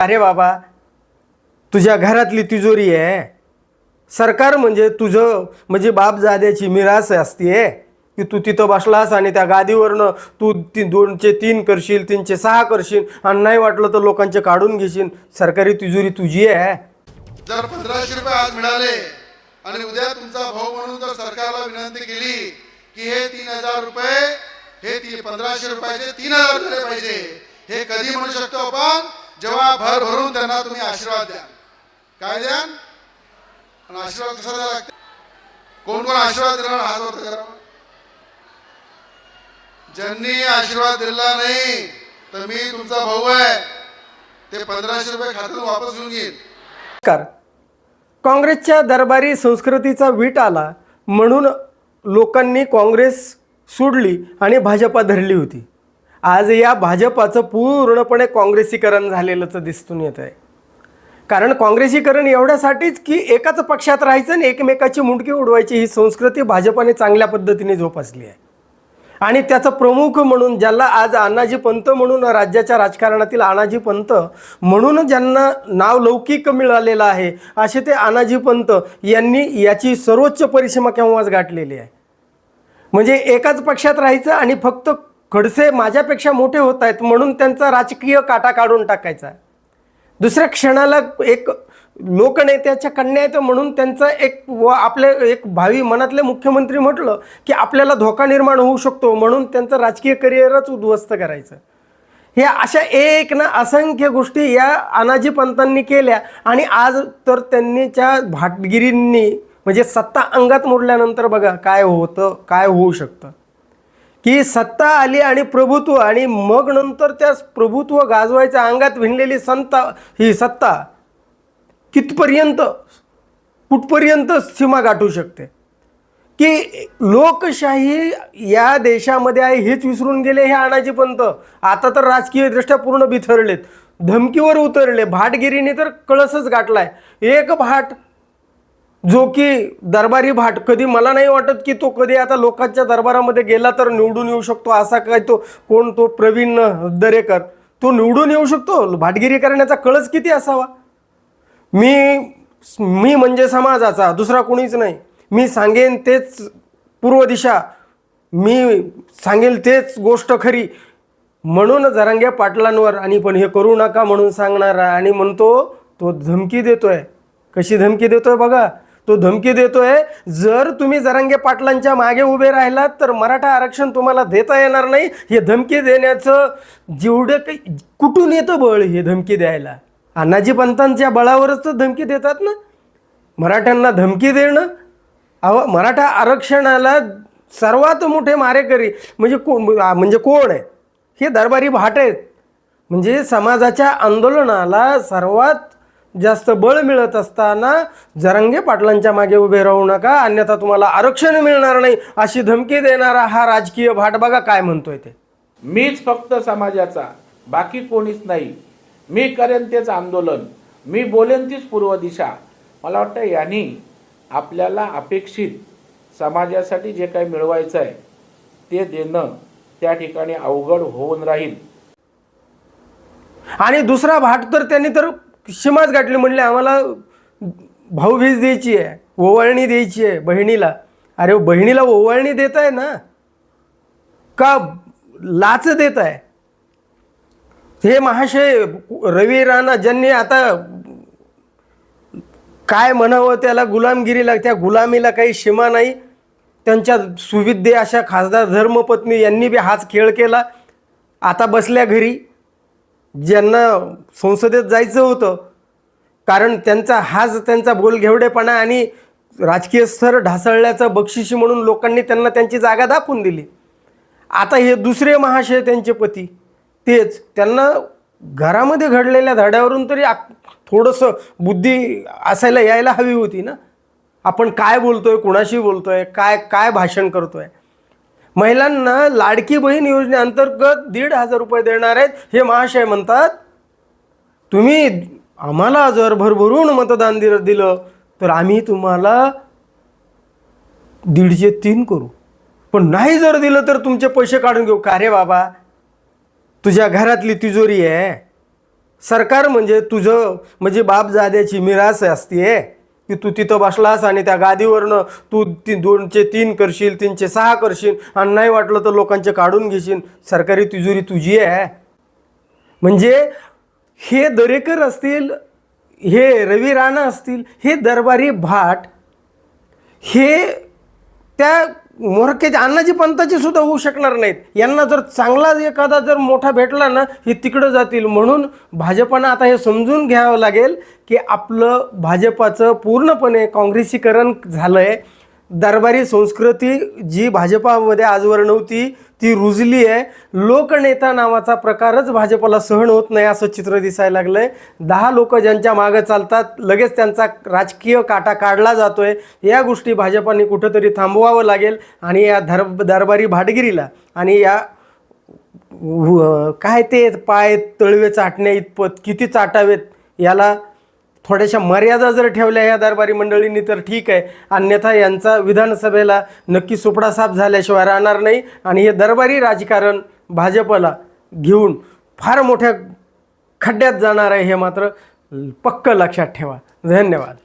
अरे बाबा तुझ्या घरातली तिजोरी आहे. सरकार म्हणजे तुझं म्हणजे बापजाद्याची मिरास असते की तू तिथं बसलास आणि त्या गादीवरनं तू ती दोनचे तीन करशील तीनचे सहा करशील आणि नाही वाटलं तर लोकांचे काढून घेशील. सरकारी तिजोरी तुझी आहे. जर पंधराशे रुपये आज मिळाले आणि उद्या तुमचा भाऊ म्हणून जर सरकारला विनंती केली की हे तीन हजार रुपये हे पंधराशे रुपयाचे तीन हजार झाले पाहिजे. हे कधी म्हणू शकतो आपण? जेव्हा भर भरून त्यांना तुम्ही आशीर्वाद द्या काय द्या आणि आशीर्वाद कसा द्यावा लागते कोण कोण आशीर्वाद देणार? हात होत करा ज्यांनी आशीर्वाद दिला नाही तर मी तुमचा भाऊ आहे. ते पंधराशे रुपये खात्यातून वापस घेऊन घेईन काँग्रेसच्या दरबारी संस्कृतीचा वीट आला म्हणून लोकांनी काँग्रेस सोडली आणि भाजपा धरली होती. आज या भाजपाचं पूर्णपणे काँग्रेसीकरण झालेलंच दिसून येत आहे. कारण काँग्रेसीकरण एवढ्यासाठीच की एकाच पक्षात राहायचं आणि एकमेकाची मुंडकी उडवायची ही संस्कृती भाजपाने चांगल्या पद्धतीने जोपासली आहे. आणि त्याचं प्रमुख म्हणून ज्याला आज अण्णाजी पंत म्हणून राज्याच्या राजकारणातील अनाजी पंत म्हणून ज्यांना नाव लौकिक मिळालेलं आहे असे ते अनाजी पंत यांनी याची सर्वोच्च परिसीमा केव्हाच गाठलेली आहे? म्हणजे एकाच पक्षात राहायचं आणि फक्त खडसे माझ्यापेक्षा मोठे होत आहेत म्हणून त्यांचा राजकीय काटा काढून टाकायचा दुसऱ्या क्षणाला एक लोकनेत्याच्या कन्या येतं म्हणून त्यांचं एक व आपले एक भावी मनातले मुख्यमंत्री म्हटलं की आपल्याला धोका निर्माण होऊ शकतो म्हणून त्यांचं राजकीय करिअरच उद्ध्वस्त करायचं. हे अशा एक ना असंख्य गोष्टी या अनाजी पंतांनी केल्या आणि आज तर त्यांनीच्या भाटगिरींनी म्हणजे सत्ता अंगात मोडल्यानंतर बघा काय होतं काय होऊ शकतं. की सत्ता आली आणि प्रभुत्व आणि मग नंतर त्या प्रभुत्व गाजवायच्या अंगात भिनलेली संता ही सत्ता कितपर्यंत कुठपर्यंत सीमा गाठू शकते? की लोकशाही या देशामध्ये आहे हेच विसरून गेले हे आणाजी पंत. आता तर राजकीयदृष्ट्या पूर्ण बिथरलेत. धमकीवर उतरले. भाटगिरीने तर कळसच गाठलाय. एक भाट जो की दरबारी भाट कधी मला नाही वाटत की तो कधी आता लोकांच्या दरबारामध्ये गेला तर निवडून येऊ शकतो असा काय तो कोण तो प्रवीण दरेकर तो निवडून येऊ शकतो? भाटगिरी करण्याचा कळस किती असावा? मी मी म्हणजे समाजाचा दुसरा कोणीच नाही. मी सांगेन तेच पूर्व दिशा. मी सांगेल तेच गोष्ट खरी. म्हणून जरांग्या पाटलांवर आणि पण हे करू नका म्हणून सांगणारा आणि म्हणतो तो धमकी देतोय. कशी धमकी देतोय बघा. तो धमकी देतोय. जर तुम्ही जरांगे पाटलांच्या मागे उभे राहिलात तर मराठा आरक्षण तुम्हाला देता येणार नाही. हे धमकी देण्याचं जेवढं काही कुठून येतं बळ हे धमकी द्यायला? अण्णाजी पंतांच्या बळावरच तर धमकी देतात ना? मराठ्यांना धमकी देणं? अहो मराठा आरक्षणाला सर्वात मोठे मारेकरी म्हणजे कोण म्हणजे कोण आहे? हे दरबारी भाट आहेत. म्हणजे समाजाच्या आंदोलनाला सर्वात जास्त बळ मिळत असताना जरंगे पाटलांच्या मागे उभे राहू नका अन्यथा तुम्हाला आरक्षण मिळणार नाही अशी धमकी देणारा हा राजकीय भाट बघा काय म्हणतोय ते. मीच फक्त समाजाचा बाकी कोणीच नाही. मी करेन तेच आंदोलन. मी बोलेन तीच पूर्व दिशा. मला वाटतं यांनी आपल्याला अपेक्षित समाजासाठी जे काही मिळवायचं आहे ते देणं त्या ठिकाणी अवघड होऊन राहील. आणि दुसरा भाट तर त्यांनी तर सीमाच गाठली म्हणले आम्हाला भाऊबीज द्यायची आहे ओवाळणी द्यायची आहे बहिणीला. अरे हो, बहिणीला ओवाळणी देत आहे ना? का लाच देत आहे हे महाशय रवी राणा ज्यांनी आता काय म्हणावं त्याला गुलामगिरीला त्या गुलामीला काही सीमा नाही त्यांच्या सुविद्ये अशा खासदार धर्मपत्नी यांनी बी हाच खेळ केला. आता बसल्या घरी. ज्यांना संसदेत जायचं होतं कारण त्यांचा हाच त्यांचा बोलघेवडेपणा आणि राजकीय स्तर ढासळल्याचं बक्षिशी म्हणून लोकांनी त्यांना त्यांची जागा दाखवून दिली. आता हे दुसरे महाशय त्यांचे पती तेच त्यांना घरामध्ये घडलेल्या धड्यावरून तरी आक- थोडंसं बुद्धी असायला यायला हवी होती ना? आपण काय बोलतोय कुणाशी बोलतोय काय काय भाषण करतोय? महिलांना लाडकी बहीण योजनेअंतर्गत दीड हजार रुपये देणार आहेत हे महाशय म्हणतात. तुम्ही आम्हाला जर भरभरून मतदान दिलं दिलं तर आम्ही तुम्हाला दीडशे तीन करू. पण नाही जर दिलं तर तुमचे पैसे काढून घेऊ. का रे बाबा? तुझ्या घरातली तिजोरी आहे. सरकार म्हणजे तुझं म्हणजे बापजाद्याची मिरास असते की तू तिथं बसलास आणि त्या गादीवरनं तू ती दोनचे तीन करशील तीनचे सहा करशील आणि नाही वाटलं तर लोकांचे काढून घेशील. सरकारी तिजोरी तुझी आहे. म्हणजे हे दरेकर असतील हे रवी राणा असतील हे दरबारी भाट हे त्या मोरक्याचे अण्णाजी पंताचे सुद्धा होऊ शकणार नाहीत. यांना जर चांगला एखादा जर मोठा भेटला ना हे तिकडं जातील. म्हणून भाजपानं आता हे समजून घ्यावं लागेल की आपलं भाजपाचं पूर्णपणे काँग्रेसीकरण झालं आहे दरबारी संस्कृती जी भाजपामध्ये आजवर नव्हती ती रुजली आहे. लोकनेता नावाचा प्रकारच भाजपाला सहन होत नाही असं चित्र दिसायला लागलं आहे दहा लोक ज्यांच्या मागं चालतात लगेच त्यांचा राजकीय काटा काढला जातो आहे या गोष्टी भाजपाने कुठंतरी थांबवावं लागेल आणि या धर दरबारी भाटगिरीला आणि या व- काय ते पाय तळवे चाटण्या इतपत किती चाटावेत याला थोड्याशा मर्यादा जर ठेवल्या या दरबारी मंडळींनी तर ठीक आहे. अन्यथा यांचा विधानसभेला नक्की सुपडा साफ झाल्याशिवाय राहणार नाही. आणि हे दरबारी राजकारण भाजपला घेऊन फार मोठ्या खड्ड्यात जाणार आहे हे मात्र पक्क लक्षात ठेवा. धन्यवाद.